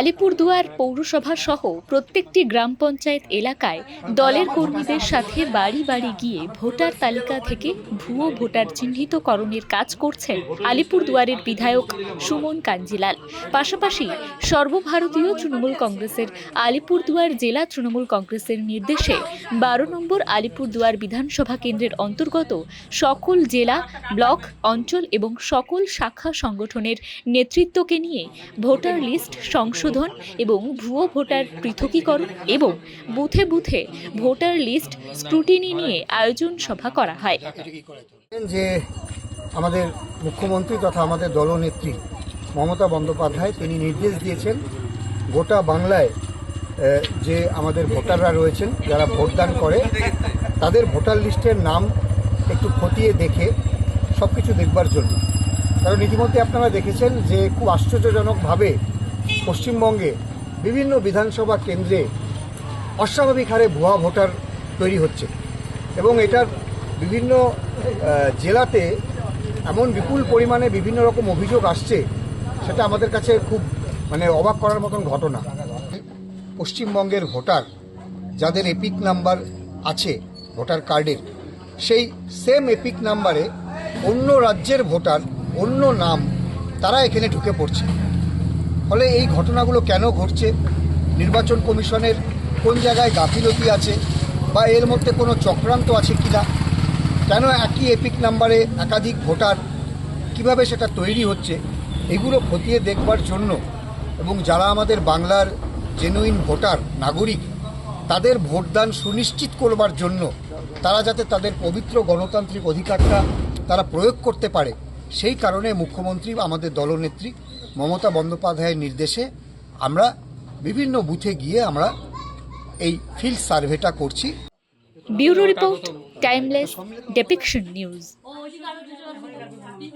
আলিপুরদুয়ার পৌরসভা সহ প্রত্যেকটি গ্রাম পঞ্চায়েত এলাকায় দলের কর্মীদের সাথে বাড়ি বাড়ি গিয়ে ভোটার তালিকা থেকে ভুয়ো ভোটার চিহ্নিতকরণের কাজ করছেন আলিপুরদুয়ারের বিধায়ক সুমন কাঞ্জিলাল। পাশাপাশি সর্বভারতীয় তৃণমূল কংগ্রেসের আলিপুরদুয়ার জেলা তৃণমূল কংগ্রেসের নির্দেশে বারো নম্বর আলিপুরদুয়ার বিধানসভা কেন্দ্রের অন্তর্গত সকল জেলা, ব্লক, অঞ্চল এবং সকল শাখা সংগঠনের নেতৃত্বকে নিয়ে ভোটার লিস্ট সংশোধন এবং ভুয়ো ভোটার পৃথকীকরণ এবং বুথে বুথে ভোটার লিস্ট স্ক্রুটিনি নিয়ে আয়োজন সভা করা হয়। যে আমাদের মুখ্যমন্ত্রী তথা আমাদের দলনেত্রী মমতা বন্দ্যোপাধ্যায়, তিনি নির্দেশ দিয়েছেন গোটা বাংলায় যে আমাদের ভোটাররা রয়েছেন, যারা ভোটদান করে, তাদের ভোটার লিস্টের নাম একটু খতিয়ে দেখে সব কিছু দেখবার জন্য। কারণ ইতিমধ্যে আপনারা দেখেছেন যে খুব আশ্চর্যজনকভাবে পশ্চিমবঙ্গে বিভিন্ন বিধানসভা কেন্দ্রে অস্বাভাবিক হারে ভুয়া ভোটার তৈরি হচ্ছে। এবং এটার বিভিন্ন জেলাতে এমন বিপুল পরিমাণে বিভিন্ন রকম অভিযোগ আসছে, সেটা আমাদের কাছে খুব মানে অবাক করার মতন ঘটনা। পশ্চিমবঙ্গের ভোটার, যাদের এপিক নাম্বার আছে ভোটার কার্ডের, সেই সেম এপিক নাম্বারে অন্য রাজ্যের ভোটার, অন্য নাম, তারা এখানে ঢুকে পড়ছে। ফলে এই ঘটনাগুলো কেন ঘটছে? নির্বাচন কমিশনের কোন জায়গায় গাফিলতি আছে? বা এর মধ্যে কোনো চক্রান্ত আছে কিনা? কেন একই এপিক নাম্বারে একাধিক ভোটার? কীভাবে সেটা তৈরি হচ্ছে? এগুলো খতিয়ে দেখবার জন্য এবং যারা আমাদের বাংলার জেনুইন ভোটার, নাগরিক, তাদের ভোটদান সুনিশ্চিত করবার জন্য তারা যাতে তাদের পবিত্র গণতান্ত্রিক অধিকারটা তারা প্রয়োগ করতে পারে, সেই কারণে মুখ্যমন্ত্রী, আমাদের দলনেত্রী মমতা বন্দ্যোপাধ্যায়ের নির্দেশে আমরা বিভিন্ন বুথে গিয়ে আমরা এই ফিল্ড সার্ভেটা করছি। Bureau report timeless depiction news